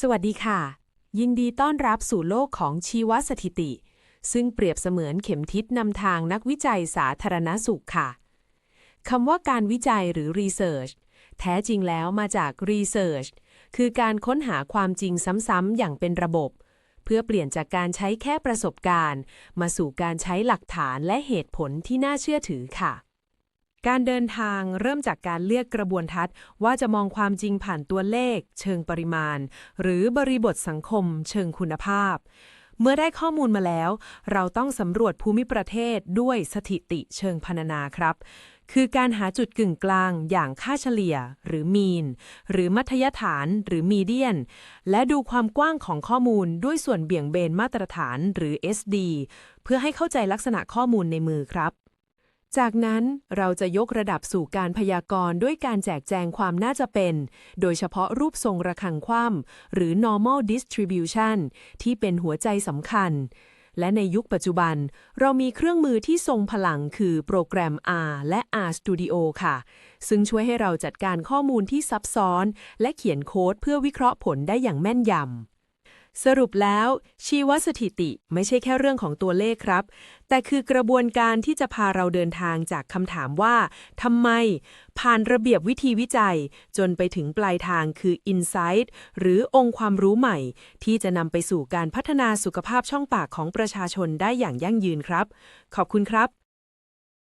สวัสดีค่ะ ยินดีต้อนรับสู่โลกของชีวสถิติ ซึ่งเปรียบเสมือนเข็มทิศนำทางนักวิจัยสาธารณสุขค่ะคำว่าการวิจัยหรือ research แท้จริงแล้วมาจาก research คือการค้นหาความจริงซ้ำๆอย่างเป็นระบบ เพื่อเปลี่ยนจากการใช้แค่ประสบการณ์ มาสู่การใช้หลักฐานและเหตุผลที่น่าเชื่อถือค่ะ การเดินทางเริ่มจากการเลือกกระบวนทัศน์ ว่าจะมองความจริงผ่านตัวเลข เชิงปริมาณ หรือบริบทสังคม เชิงคุณภาพ เมื่อได้ข้อมูลมาแล้ว เราต้องสำรวจภูมิประเทศด้วยสถิติเชิงพรรณนาครับ คือการหาจุดกึ่งกลางอย่างค่าเฉลี่ย หรือมีน หรือมัธยฐานหรือมีเดียน และดูความกว้างของข้อมูลด้วยส่วนเบี่ยงเบนมาตรฐานหรือ SD เพื่อให้เข้าใจลักษณะข้อมูลในมือครับ จากนั้นเราจะยกระดับสู่การพยากรณ์ด้วยการแจกแจงความน่าจะเป็น โดยเฉพาะรูปทรงระฆังคว่ำหรือ normal distribution ที่เป็นหัวใจสำคัญ และในยุคปัจจุบัน เรามีเครื่องมือที่ทรงพลังคือโปรแกรม R และ R Studio ค่ะ ซึ่งช่วยให้เราจัดการข้อมูลที่ซับซ้อน และเขียนโค้ดเพื่อวิเคราะห์ผลได้อย่างแม่นยำ สรุปแล้วชีวสถิติไม่ใช่แค่เรื่องของตัวเลขครับ แต่คือกระบวนการที่จะพาเราเดินทางจากคำถามว่าทำไม ผ่านระเบียบวิธีวิจัย จนไปถึงปลายทางคือ Insight หรือองค์ความรู้ใหม่ ที่จะนำไปสู่การพัฒนาสุขภาพช่องปากของประชาชนได้อย่างยั่งยืนครับ ขอบคุณครับ